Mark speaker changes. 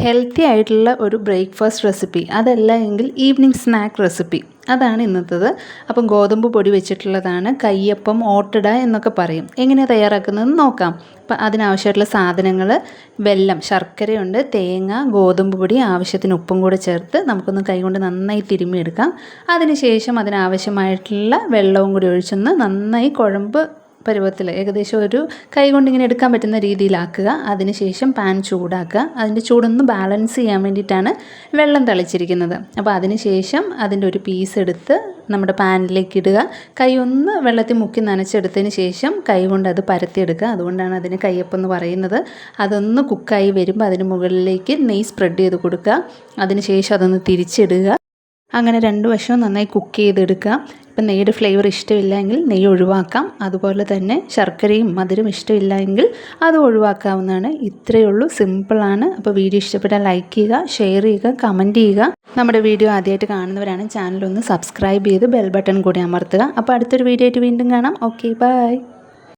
Speaker 1: Healthy ആയിട്ടുള്ള ഒരു breakfast recipe. അതല്ല എങ്കിൽ ഈവനിങ് സ്നാക്ക് റെസിപ്പി. അതാണ് ഇന്നത്തത്. അപ്പം ഗോതമ്പ് പൊടി വെച്ചിട്ടുള്ളതാണ്. കയ്യപ്പം ഓട്ടട എന്നൊക്കെ പറയും. എങ്ങനെയാണ് തയ്യാറാക്കുന്നതെന്ന് നോക്കാം. അപ്പം അതിനാവശ്യമായിട്ടുള്ള സാധനങ്ങൾ വെല്ലം ശർക്കരയുണ്ട് തേങ്ങ ഗോതമ്പ് പൊടി ആവശ്യത്തിന് ഉപ്പും കൂടെ ചേർത്ത് നമുക്കൊന്ന് കൈകൊണ്ട് നന്നായി തിരുമ്മിയെടുക്കാം. അതിനുശേഷം അതിനാവശ്യമായിട്ടുള്ള വെള്ളവും കൂടി ഒഴിച്ചൊന്ന് നന്നായി കുഴമ്പ് പരുവത്തിൽ ഏകദേശം ഒരു കൈ കൊണ്ട് ഇങ്ങനെ എടുക്കാൻ പറ്റുന്ന രീതിയിലാക്കുക. അതിനുശേഷം പാൻ ചൂടാക്കുക. അതിന്റെ ചൂടൊന്ന് ബാലൻസ് ചെയ്യാൻ വേണ്ടിയിട്ടാണ് വെള്ളം തളിച്ചിരിക്കുന്നത്. അപ്പോൾ അതിനുശേഷം അതിന്റെ ഒരു പീസ് എടുത്ത് നമ്മുടെ പാനിലേക്ക് ഇടുക. കൈ ഒന്ന് വെള്ളത്തിൽ മുക്കി നനച്ചെടുത്തതിന് ശേഷം കൈ കൊണ്ട് അത് പരത്തിയെടുക്കുക. അതുകൊണ്ടാണ് അതിന് കയ്യപ്പം എന്ന് പറയുന്നത്. അതൊന്ന് കുക്കായി വരുമ്പോൾ അതിന് മുകളിലേക്ക് നെയ് സ്പ്രെഡ് ചെയ്ത് കൊടുക്കുക. അതിനുശേഷം അതൊന്ന് തിരിച്ചിടുക. അങ്ങനെ രണ്ട് വശവും നന്നായി കുക്ക് ചെയ്തെടുക്കുക. ഇപ്പം നെയ്യുടെ ഫ്ലേവർ ഇഷ്ടമില്ലെങ്കിൽ നെയ്യ് ഒഴിവാക്കാം. അതുപോലെ തന്നെ ശർക്കരയും മധുരം ഇഷ്ടമില്ല എങ്കിൽ അത് ഒഴിവാക്കാവുന്നതാണ്. ഇത്രയേ ഉള്ളൂ. സിമ്പിളാണ് അപ്പോൾ വീഡിയോ ഇഷ്ടപ്പെട്ടാൽ ലൈക്ക് ചെയ്യുക ഷെയർ ചെയ്യുക കമന്റ് ചെയ്യുക. നമ്മുടെ വീഡിയോ ആദ്യമായിട്ട് കാണുന്നവരാണ് ചാനലൊന്ന് സബ്സ്ക്രൈബ് ചെയ്ത് ബെൽ ബട്ടൺ കൂടി അമർത്തുക. അപ്പോൾ അടുത്തൊരു വീഡിയോ ആയിട്ട് വീണ്ടും കാണാം. Okay bye